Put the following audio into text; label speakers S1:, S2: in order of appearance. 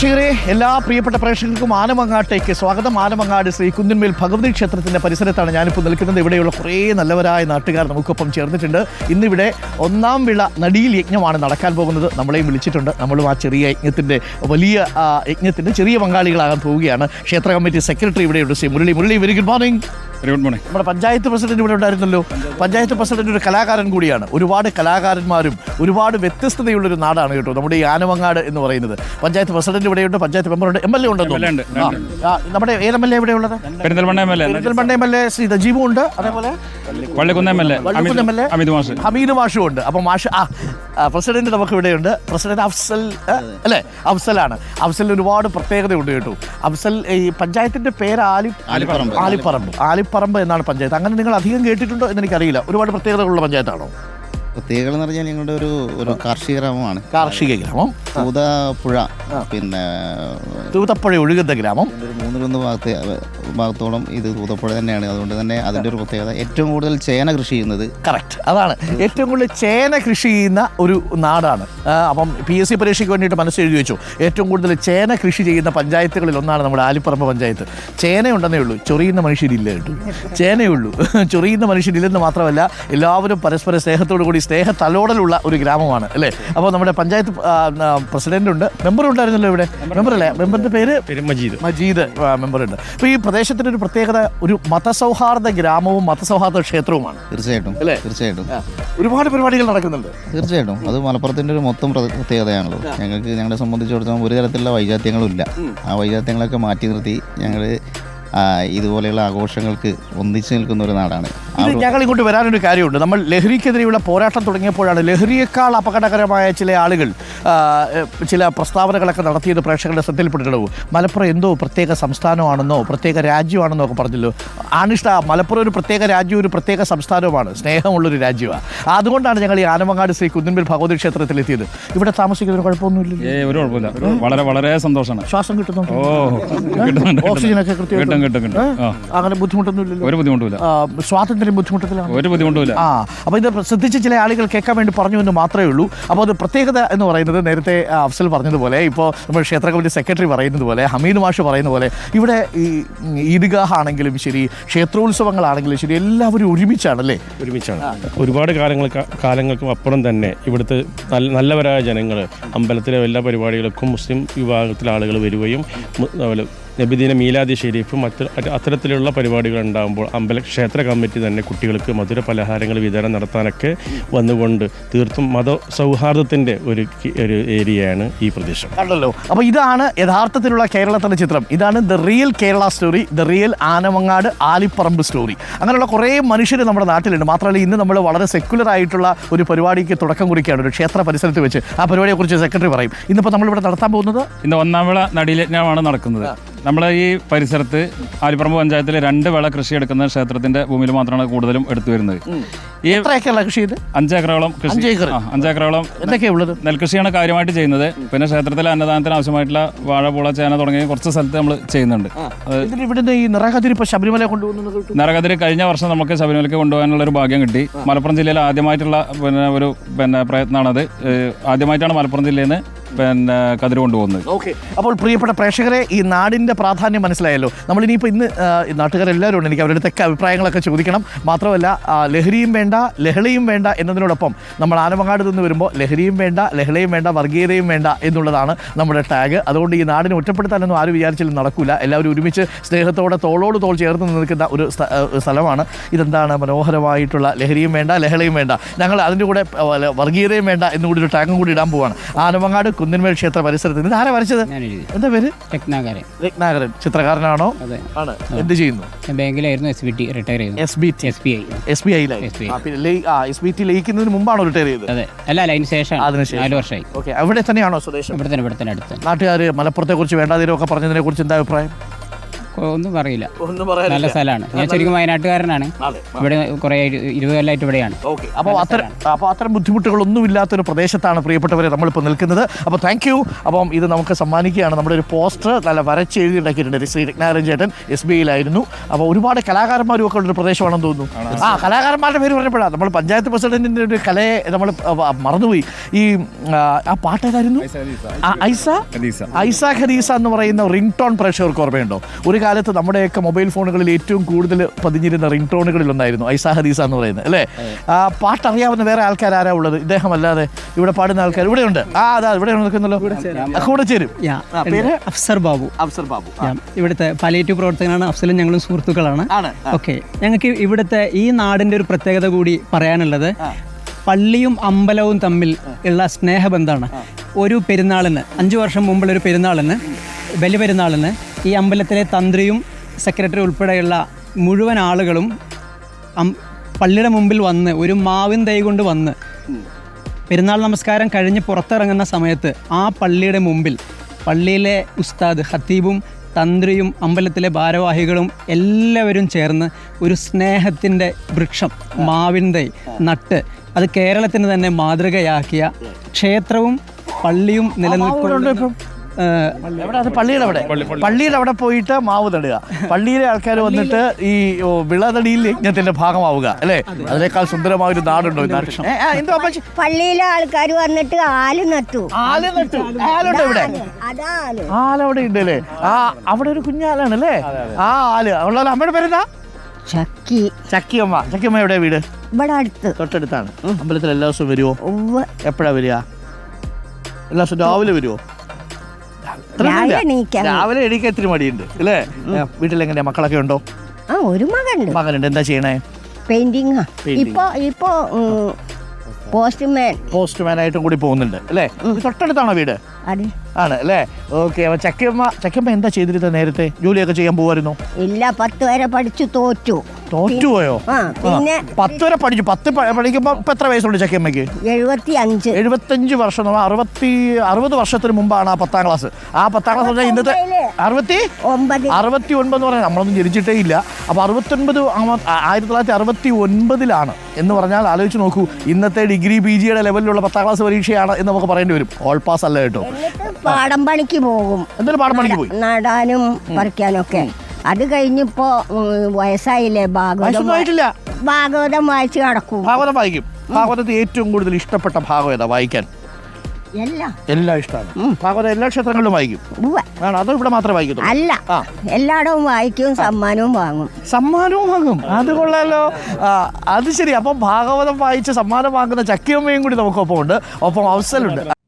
S1: പ്രേക്ഷകരെ എല്ലാ പ്രിയപ്പെട്ട പ്രേക്ഷകർക്കും ആനമങ്ങാട്ടേക്ക് സ്വാഗതം. ആനമങ്ങാട് ശ്രീ കുന്നിന്മേൽ ഭഗവതി ക്ഷേത്രത്തിന്റെ പരിസരത്താണ് ഞാനിപ്പോൾ നിൽക്കുന്നത്. ഇവിടെയുള്ള കുറേ നല്ലവരായ നാട്ടുകാർ നമുക്കൊപ്പം ചേർന്നിട്ടുണ്ട്. ഇന്നിവിടെ ഒന്നാം വിള നടിയിൽ യജ്ഞമാണ് നടക്കാൻ പോകുന്നത്. നമ്മളെയും വിളിച്ചിട്ടുണ്ട്. നമ്മളും ആ ചെറിയ യജ്ഞത്തിന്റെ വലിയ യജ്ഞത്തിന്റെ ചെറിയ പങ്കാളികളാകാൻ പോവുകയാണ്. ക്ഷേത്ര കമ്മിറ്റി സെക്രട്ടറി ഇവിടെയുണ്ട് Shri Murali. Murali very good morning നമ്മുടെ പഞ്ചായത്ത് പ്രസിഡന്റ് ഇവിടെ ഉണ്ടായിരുന്നല്ലോ. പഞ്ചായത്ത് പ്രസിഡന്റ് ഒരു കലാകാരൻ കൂടിയാണ്. ഒരുപാട് കലാകാരന്മാരും ഒരുപാട് വ്യത്യസ്തതയുള്ളൊരു നാടാണ് കേട്ടോ നമ്മുടെ ഈ ആനവങ്ങാട് എന്ന് പറയുന്നത്. പഞ്ചായത്ത് പ്രസിഡന്റ് ഇവിടെയുണ്ട് പഞ്ചായത്ത് മെമ്പറുണ്ട് എം എൽ എ
S2: ഉണ്ടോ
S1: നമ്മുടെ ഏത് എം എൽ എ ഇവിടെ ഉള്ളത്?
S2: Perinthalmanna M L A
S1: Perinthalmanna M L A Shri നജീബും ഉണ്ട് അതേപോലെ?
S2: Vallikkunnu M L A
S1: Vallikkunnu
S2: മാഷ്.
S1: ഹമീദ് മാഷും ഉണ്ട്. അപ്പോൾ മാഷ് ആ പ്രസിഡന്റ് നമുക്ക് ഇവിടെയുണ്ട് പ്രസിഡന്റ് അഫ്സൽ അല്ലെ? അല്ലേ അഫ്സലാണ് അഫ്സലിന് ഒരുപാട് പ്രത്യേകതയുണ്ട് കേട്ടോ. അഫ്സൽ ഈ പഞ്ചായത്തിന്റെ പേര് ആലിപ്പറമ്പ്.
S3: ആലിപ്പറമ്പ്.
S1: ആലിപ്പറമ്പ്. ആലിപ്പറമ്പ് എന്നാണ് പഞ്ചായത്ത്. അങ്ങനെ നിങ്ങൾ അധികം കേട്ടിട്ടുണ്ടോ എന്ന് എനിക്കറിയില്ല. ഒരുപാട് പ്രത്യേകതകളുള്ള പഞ്ചായത്താണോ?
S3: പ്രത്യേകത എന്ന് പറഞ്ഞാൽ ഞങ്ങളുടെ ഒരു ഒരു കാർഷിക ഗ്രാമമാണ്.
S1: കാർഷിക ഗ്രാമം.
S3: തൂതപ്പുഴ പിന്നെ
S1: തൂതപ്പുഴ ഒഴുകുന്ന ഗ്രാമം.
S3: ഒരു മൂന്നിലൊന്ന് ഭാഗത്ത് ഭാഗത്തോളം ഇത് തൂതപ്പുഴ തന്നെയാണ്. അതുകൊണ്ട് തന്നെ അതിന്റെ ഒരു പ്രത്യേകത. ഏറ്റവും കൂടുതൽ ചേന കൃഷി ചെയ്യുന്നത്
S1: കറക്റ്റ് അതാണ്. ഏറ്റവും കൂടുതൽ ചേന കൃഷി ചെയ്യുന്ന ഒരു നാടാണ്. അപ്പം പി എസ് സി പരീക്ഷയ്ക്ക് വേണ്ടിയിട്ട് മനസ്സെഴുതി വെച്ചു. ഏറ്റവും കൂടുതൽ ചേന കൃഷി ചെയ്യുന്ന പഞ്ചായത്തുകളിൽ ഒന്നാണ് നമ്മുടെ ആലിപ്പറമ്പ് പഞ്ചായത്ത്. ചേനയുണ്ടെന്നേ ഉള്ളൂ. ചൊറിയുന്ന മനുഷ്യരില്ല കേട്ടു. ചേനയുള്ളൂ ചൊറിയുന്ന മനുഷ്യരില്ലെന്ന് മാത്രമല്ല എല്ലാവരും പരസ്പര സ്നേഹത്തോടു കൂടി സ്നേഹ തലോടലുള്ള ഒരു ഗ്രാമമാണ് അല്ലേ? അപ്പോൾ നമ്മുടെ പഞ്ചായത്ത് പ്രസിഡന്റ് ഉണ്ട് മെമ്പർ ഉണ്ടായിരുന്നല്ലോ ഇവിടെ? മെമ്പർ അല്ലേ മെമ്പറിന്റെ പേര്?
S2: മജീദ്
S1: മജീദ് മെമ്പർ ഉണ്ട് അപ്പോൾ ഈ പ്രദേശത്തിന്റെ ഒരു പ്രത്യേകത ഒരു മതസൗഹാർദ്ദ ഗ്രാമവും മതസൗഹാർദ്ദ ക്ഷേത്രവുമാണ്.
S3: തീർച്ചയായിട്ടും
S1: അല്ലേ?
S3: തീർച്ചയായിട്ടും.
S1: ഒരുപാട് പരിപാടികൾ നടക്കുന്നുണ്ട്.
S3: തീർച്ചയായിട്ടും. അത് മലപ്പുറത്തിന്റെ ഒരു മൊത്തം പ്ര- പ്രത്യേകതയാണല്ലോ. ഞങ്ങൾക്ക് ഞങ്ങളെ സംബന്ധിച്ചിടത്തോളം ഒരു തരത്തിലുള്ള വൈജാത്യങ്ങളും ഇല്ല ആ വൈജാത്യങ്ങളൊക്കെ മാറ്റി നിർത്തി ഞങ്ങൾ ഇതുപോലെയുള്ള ആഘോഷങ്ങൾക്ക് ഒന്നിച്ചു നിൽക്കുന്ന ഒരു നാടാണ്.
S1: ഇത് ഞങ്ങൾ ഇങ്ങോട്ട് വരാനൊരു കാര്യമുണ്ട്. നമ്മൾ ലഹരിക്കെതിരെയുള്ള പോരാട്ടം തുടങ്ങിയപ്പോഴാണ് ലഹരിയേക്കാൾ അപകടകരമായ ചില ആളുകൾ ചില പ്രസ്താവനകളൊക്കെ നടത്തിയത് പ്രേക്ഷകരുടെ ശ്രദ്ധയിൽപ്പെട്ടിട്ടുള്ളൂ മലപ്പുറം എന്തോ പ്രത്യേക സംസ്ഥാനമാണെന്നോ പ്രത്യേക രാജ്യമാണെന്നോ ഒക്കെ പറഞ്ഞല്ലോ. ആണിഷ്ട മലപ്പുറം ഒരു പ്രത്യേക രാജ്യവും ഒരു പ്രത്യേക സംസ്ഥാനവുമാണ്. സ്നേഹമുള്ളൊരു രാജ്യമാണ്. അതുകൊണ്ടാണ് ഞങ്ങൾ ഈ ആനമങ്ങാട് ശ്രീ കുന്നിൻപിൽ ഭഗവതി ക്ഷേത്രത്തിൽ എത്തിയത് ഇവിടെ താമസിക്കുന്നതിന്
S2: കുഴപ്പമൊന്നുമില്ല ഒരു കുഴപ്പമില്ല. വളരെ വളരെ സന്തോഷമാണ്.
S1: ശ്വാസം
S2: കിട്ടുന്നു?
S1: ഓക്സിജനൊക്കെ കൃത്യം
S2: കിട്ടും
S1: അങ്ങനെ ബുദ്ധിമുട്ടൊന്നുമില്ല
S2: ഒരു ബുദ്ധിമുട്ടുമില്ല.
S1: ആ, സ്വാതന്ത്ര്യം ബുദ്ധിമുട്ടത്തിലാണ്.
S2: ഒരു ബുദ്ധിമുട്ടുമില്ല.
S1: ആ അപ്പോൾ ഇത് ശ്രദ്ധിച്ച് ചില ആളുകൾ കേൾക്കാൻ വേണ്ടി പറഞ്ഞു എന്ന് മാത്രമേ ഉള്ളൂ. അപ്പോൾ അത് പ്രത്യേകത എന്ന് പറയുന്നത് നേരത്തെ അഫ്സൽ പറഞ്ഞതുപോലെ ഇപ്പോൾ നമ്മൾ ക്ഷേത്ര കമ്മിറ്റി സെക്രട്ടറി പറയുന്നത് പോലെ ഹമീദ് മാഷ് പറയുന്ന പോലെ ഇവിടെ ഈ ഈദ്ഗാഹ് ആണെങ്കിലും ശരി ക്ഷേത്രോത്സവങ്ങളാണെങ്കിലും ശരി എല്ലാവരും ഒരുമിച്ചാണല്ലേ?
S4: ഒരുമിച്ചാണ്. ഒരുപാട് കാലങ്ങൾ കാലങ്ങൾക്കും അപ്പുറം തന്നെ ഇവിടുത്തെ നല്ല നല്ലവരായ ജനങ്ങൾ അമ്പലത്തിലെ എല്ലാ പരിപാടികൾക്കും മുസ്ലിം വിഭാഗത്തിലെ ആളുകൾ വരികയും അതുപോലെ നബിദിന മീലാദി ഷെരീഫും മറ്റ് അത്തരത്തിലുള്ള പരിപാടികൾ ഉണ്ടാകുമ്പോൾ അമ്പല ക്ഷേത്ര കമ്മിറ്റി തന്നെ കുട്ടികൾക്ക് മധുര പലഹാരങ്ങൾ വിതരണം നടത്താനൊക്കെ വന്നുകൊണ്ട് തീർത്തും മത സൗഹാർദ്ദത്തിന്റെ ഒരു ഒരു ഏരിയയാണ് ഈ പ്രദേശം.
S1: കണ്ടല്ലോ. അപ്പോൾ ഇതാണ് യഥാർത്ഥത്തിലുള്ള കേരളത്തിന്റെ ചിത്രം ഇതാണ് the real Kerala story the real Anamangad Alipparamba story. അങ്ങനെയുള്ള കുറേ മനുഷ്യർ നമ്മുടെ നാട്ടിലുണ്ട്. മാത്രമല്ല ഇന്ന് നമ്മൾ വളരെ സെക്യുലർ ആയിട്ടുള്ള ഒരു പരിപാടിക്ക് തുടക്കം കുറിക്കുകയാണ്. ഒരു ക്ഷേത്ര പരിസരത്ത് വെച്ച് ആ പരിപാടിയെക്കുറിച്ച് സെക്രട്ടറി പറയും. ഇന്നിപ്പോൾ നമ്മളിവിടെ നടത്താൻ പോകുന്നത്?
S2: ഇന്ന് ഒന്നാം വിള നടിയിലാണ് നടക്കുന്നത്. നമ്മളെ ഈ പരിസരത്ത് ആലിപ്പറമ്പ് പഞ്ചായത്തിൽ രണ്ട് വിള കൃഷി എടുക്കുന്ന ക്ഷേത്രത്തിന്റെ ഭൂമിയിൽ മാത്രമാണ് കൂടുതലും എടുത്തു വരുന്നത്. ഈ
S1: കൃഷി
S2: അഞ്ചേക്കറോളം കൃഷി. അഞ്ചേക്കറോളം
S1: എന്തൊക്കെയാണ് ഉള്ളത്?
S2: നെൽകൃഷിയാണ് കാര്യമായിട്ട് ചെയ്യുന്നത്. പിന്നെ ക്ഷേത്രത്തിൽ അന്നദാനത്തിന് ആവശ്യമായിട്ടുള്ള വാഴ പൂള ചേന തുടങ്ങിയ കുറച്ച് സ്ഥലത്ത് നമ്മൾ ചെയ്യുന്നുണ്ട്.
S1: ഇവിടുന്ന് ഈ നിറകതിരി ഇപ്പോൾ ശബരിമല കൊണ്ടുപോകുന്നത് കേട്ടു
S2: നരകതിരി കഴിഞ്ഞ വർഷം നമുക്ക് ശബരിമലയ്ക്ക് കൊണ്ടുപോകാനുള്ള ഒരു ഭാഗ്യം കിട്ടി. മലപ്പുറം ജില്ലയിൽ ആദ്യമായിട്ടുള്ള പിന്നെ ഒരു പിന്നെ പ്രയത്നമാണത്. ആദ്യമായിട്ടാണ് മലപ്പുറം ജില്ലയിൽ നിന്ന് പിന്നെ കതിര് കൊണ്ടുപോകുന്നത്
S1: ഓക്കെ അപ്പോൾ പ്രിയപ്പെട്ട പ്രേക്ഷകരെ ഈ നാടിന്റെ പ്രാധാന്യം മനസ്സിലായല്ലോ. നമ്മളിനിയിപ്പോൾ ഇന്ന് നാട്ടുകാരെല്ലാവരും ഉണ്ട്. എനിക്ക് അവരുടെ അടുത്തൊക്കെ അഭിപ്രായങ്ങളൊക്കെ ചോദിക്കണം. മാത്രമല്ല ലഹരിയും വേണ്ട ലഹളയും വേണ്ട എന്നതിനോടൊപ്പം നമ്മൾ ആനമങ്ങാട് നിന്ന് വരുമ്പോൾ ലഹരിയും വേണ്ട ലഹളയും വേണ്ട വർഗീയതയും വേണ്ട എന്നുള്ളതാണ് നമ്മുടെ ടാഗ്. അതുകൊണ്ട് ഈ നാടിനെ ഒറ്റപ്പെടുത്താനൊന്നും ആരും വിചാരിച്ചാലും നടക്കില്ല എല്ലാവരും ഒരുമിച്ച് സ്നേഹത്തോടെ തോളോട് തോൾ ചേർന്ന് നിൽക്കുന്ന ഒരു സ്ഥലമാണ്. ഇതെന്താണ് മനോഹരമായിട്ടുള്ള ലഹരിയും വേണ്ട ലഹളയും വേണ്ട. ഞങ്ങൾ അതിന്റെ കൂടെ വർഗീയതയും വേണ്ട എന്നുകൂടി ഒരു ടാഗും കൂടി ഇടാൻ പോവാണ്. ആനമങ്ങാട് കുന്നിന്മേൽ ക്ഷേത്ര പരിസരത്ത്. ഇത് ആരാ വരച്ചത്? എന്താ പേര്?
S5: രത്നാകരൻ.
S1: രത്നാകരൻ. ചിത്രകാരനാണോ?
S5: അതെ.
S1: ആണ്. എന്ത് ചെയ്യുന്നു?
S5: ബാങ്കിലായിരുന്നു എസ് ബി ടി റിട്ടയർ ചെയ്തു.
S1: S B T
S5: S B I
S1: S B ഐയിലായി S B T ലയിക്കുന്നതിന് മുമ്പാണോ റിട്ടയർ ചെയ്തത്?
S5: അതെ. അല്ല അല്ല അതിന് ശേഷം.
S1: അതിനുശേഷം.
S5: നാല് വർഷമായി.
S1: ഓക്കെ അവിടെ തന്നെയാണോ സ്വദേശം?
S5: ഇവിടെ തന്നെ ഇവിടെ തന്നെ അടുത്ത്
S1: നാട്ടുകാർ മലപ്പുറത്തെ കുറിച്ച് വേണ്ടാതിരൊക്കെ പറഞ്ഞതിനെ കുറിച്ച് എന്താ അഭിപ്രായം?
S5: ഒന്നും പറയില്ല.
S1: ഒന്നും
S5: നല്ല സ്ഥലമാണ്. ഞാൻ ശരിക്കും വയനാട്ടുകാരനാണ്.
S1: അതെ.
S5: ഇവിടെ കുറെ ഇരുപത് കൊല്ലമായിട്ട് ഇവിടെയാണ്.
S1: ഓക്കെ. അപ്പോൾ അത്ര അപ്പോൾ അത്തരം ബുദ്ധിമുട്ടുകളൊന്നും ഇല്ലാത്തൊരു പ്രദേശത്താണ് പ്രിയപ്പെട്ടവരെ നമ്മളിപ്പോൾ നിൽക്കുന്നത്. അപ്പോൾ താങ്ക് യു അപ്പം ഇത് നമുക്ക് സമ്മാനിക്കുകയാണ്. നമ്മുടെ ഒരു പോസ്റ്റർ നല്ല വരച്ച് എഴുതി ഉണ്ടാക്കിയിട്ടുണ്ട് ശ്രീ രത്നാരൻ ചേട്ടൻ എസ് ബി ഐയിലായിരുന്നു. അപ്പോൾ ഒരുപാട് കലാകാരന്മാരും ഒക്കെ ഉള്ളൊരു പ്രദേശമാണെന്ന് തോന്നുന്നു. ആ കലാകാരന്മാരുടെ പേര് പറഞ്ഞപ്പോഴാണ് നമ്മൾ പഞ്ചായത്ത് പ്രസിഡന്റിന്റെ ഒരു കലയെ നമ്മൾ ആ, മറന്നുപോയി. ഈ ആ, ആ പാട്ടേതായിരുന്നു ആ, ഐസ? ഐസ ഖദീസ എന്ന് പറയുന്ന റിംഗ് ടോൺ പ്രേക്ഷകർക്ക് ഓർമ്മയുണ്ടോ? ഒരു കാലത്ത് നമ്മുടെയൊക്കെ മൊബൈൽ ഫോണുകളിൽ ഏറ്റവും കൂടുതൽ പതിഞ്ഞിരുന്ന റിംഗ് ടോണുകളിൽ ഒന്നായിരുന്നു ഐസ ഹദീസ എന്ന് പറയുന്നത് അല്ലേ? ആ പാട്ട് അറിയാവുന്ന വേറെ ആൾക്കാർ ആരാ ഉള്ളത്? ഇദ്ദേഹം അല്ലാതെ ഇവിടെ പാടുന്ന ആൾക്കാർ ഇവിടെ ഉണ്ട്. ആ അതാ ഇവിടെ നിൽക്കുന്നല്ലോ. കൂടെ ചേരും. പേര്?
S6: അഫ്സർ ബാബു.
S1: അഫ്സർ ബാബു
S6: ഇവിടുത്തെ പലേറ്റീവ് പ്രവർത്തകനാണ് അഫ്സലും ഞങ്ങളും സുഹൃത്തുക്കളാണ്. ഓക്കെ ഞങ്ങൾക്ക് ഇവിടുത്തെ ഈ നാടിന്റെ ഒരു പ്രത്യേകത കൂടി പറയാനുള്ളത് പള്ളിയും അമ്പലവും തമ്മിൽ ഉള്ള സ്നേഹബന്ധമാണ്. ഒരു പെരുന്നാളിന് അഞ്ചു വർഷം മുമ്പുള്ള ഒരു പെരുന്നാളിന് ബലിപെരുന്നാളിന് ഈ അമ്പലത്തിലെ തന്ത്രിയും സെക്രട്ടറി ഉൾപ്പെടെയുള്ള മുഴുവൻ ആളുകളും പള്ളിയുടെ മുമ്പിൽ വന്ന് ഒരു മാവിൻ തൈ കൊണ്ട് വന്ന് പെരുന്നാൾ നമസ്കാരം കഴിഞ്ഞ് പുറത്തിറങ്ങുന്ന സമയത്ത് ആ പള്ളിയുടെ മുമ്പിൽ പള്ളിയിലെ ഉസ്താദ് ഹത്തീബും തന്ത്രിയും അമ്പലത്തിലെ ഭാരവാഹികളും എല്ലാവരും ചേർന്ന് ഒരു സ്നേഹത്തിന്റെ വൃക്ഷം മാവിൻ തൈ നട്ട് അത് കേരളത്തിന് തന്നെ മാതൃകയാക്കിയ ക്ഷേത്രവും പള്ളിയും നിലനിൽക്കുന്ന ഏഹ്,
S1: എവിടെ? അത് പള്ളിയുടെ അവിടെ. പള്ളിയുടെ അവിടെ പോയിട്ട് മാവ് നടുക പള്ളിയിലെ ആൾക്കാർ വന്നിട്ട് ഈ വിളതടിയിൽ യജ്ഞത്തിന്റെ ഭാഗമാവുക അല്ലേ? അതിനേക്കാൾ സുന്ദരമായ ഒരു നാടുണ്ടോ എന്തോ
S7: പള്ളിയിലെ ആൾക്കാർ വന്നിട്ട് ആൽ നട്ടു.
S1: ആൽ നട്ടു. ആലുണ്ട് ഇവിടെ? ആലവിടെ ഉണ്ട് അല്ലേ? ആ അവിടെ ഒരു കുഞ്ഞാലാണ് അല്ലേ? ആ ആൽ. ഉള്ള അമ്മയുടെ പേരെന്താ?
S7: ചക്കി.
S1: ചക്കി ചക്കിയമ്മ ചക്കിയമ്മ എവിടെ വീട്?
S7: ഇവിടെ അടുത്ത്.
S1: തൊട്ടടുത്താണ്. അമ്പലത്തിൽ എല്ലാ ദിവസവും വരുമോ. എപ്പോഴാ വരിക? എല്ലാ ദിവസവും രാവിലെ വരുമോ
S7: രാവിലെ എണീക്കാൻ.
S1: ഇത്തിരി മടിയുണ്ട് അല്ലേ വീട്ടിൽ എങ്ങനെയാ മക്കളൊക്കെ ഉണ്ടോ?
S7: ആ ഒരു മകൻ
S1: മകനുണ്ട്. എന്താ ചെയ്യണേ? പെയിന്റിങ്
S7: ഇപ്പോ ഇപ്പൊ പോസ്റ്റ്മാൻ
S1: പോസ്റ്റ്മാൻ. ആയിട്ടും കൂടി പോകുന്നുണ്ട് അല്ലേ? തൊട്ടടുത്താണോ വീട്? ആണ് അല്ലേ? ഓക്കെ അപ്പൊ ചക്കയമ്മ ചക്കയമ്മ എന്താ ചെയ്തിരുന്നത് നേരത്തെ? ജോലിയൊക്കെ ചെയ്യാൻ പോകുമായിരുന്നു
S7: ഇല്ല പത്ത് വരെ പഠിച്ചു തോറ്റു.
S1: തോറ്റുപോയോ
S7: ആ പിന്നെ
S1: പത്ത് വരെ പഠിച്ചു. പത്ത് പ- പഠിക്കുമ്പോ ഇപ്പൊ എത്ര വയസ്സുണ്ട് ചക്കയമ്മയ്ക്ക്
S7: എഴുപത്തി അഞ്ച്
S1: എഴുപത്തഞ്ച് വർഷം പറഞ്ഞാൽ അറുപത്തി അറുപത് വർഷത്തിന് മുമ്പാണ് ആ പത്താം ക്ലാസ്. ആ പത്താം ക്ലാസ് പറഞ്ഞാൽ ഇന്നത്തെ അറുപത്തി?
S7: ഒമ്പത്.
S1: അറുപത്തി ഒൻപത് പറഞ്ഞാൽ നമ്മളൊന്നും ജനിച്ചിട്ടേ ഇല്ല. അപ്പോൾ അറുപത്തൊൻപത് ആമ- ആ- ആയിരത്തി തൊള്ളായിരത്തി അറുപത്തി ഒൻപതിലാണ് എന്ന് പറഞ്ഞാൽ ആലോചിച്ച് നോക്കൂ ഇന്നത്തെ ഡിഗ്രി പി ജിയുടെ ലെവലിലുള്ള പത്താം ക്ലാസ് പരീക്ഷയാണ് എന്ന് നമുക്ക് പറയേണ്ടി വരും. ഓൾ പാസ് അല്ല കേട്ടോ.
S7: എന്നിട്ട് പാടം പണിക്ക് പോകും.
S1: എന്തായാലും പാഠം പണിക്ക് പോയി?
S7: നടാനും പറിക്കാനൊക്കെ അത് കഴിഞ്ഞിപ്പോ വയസ്സായില്ലേ ഭാഗവതം
S1: വയസ്സൊന്നും ആയിട്ടില്ല
S7: ഭാഗവതം വായിച്ച് കിടക്കും.
S1: ഭാഗവതം വായിക്കും. ഭാഗവതത്തിൽ ഏറ്റവും കൂടുതൽ ഇഷ്ടപ്പെട്ട ഭാഗം ഏതാ വായിക്കാൻ.
S7: എല്ലാം.
S1: എല്ലാം ഇഷ്ടമാണ്. ഭാഗവതം എല്ലാ ക്ഷേത്രങ്ങളിലും വായിക്കും.
S7: ഉവ്വ്.
S1: ആണോ അതോ ഇവിടെ മാത്രമേ വായിക്കത്തുള്ളൂ.
S7: അല്ല.
S1: ആ.
S7: എല്ലായിടവും വായിക്കും സമ്മാനവും വാങ്ങും.
S1: സമ്മാനവും വാങ്ങും. അത് കൊള്ളാലോ. ആ, അത് ശരി. അപ്പം ഭാഗവതം വായിച്ച് സമ്മാനം വാങ്ങുന്ന ചക്കിയമ്മയും കൂടി നമുക്കൊപ്പം ഉണ്ട് ഒപ്പം അവസരമുണ്ട്.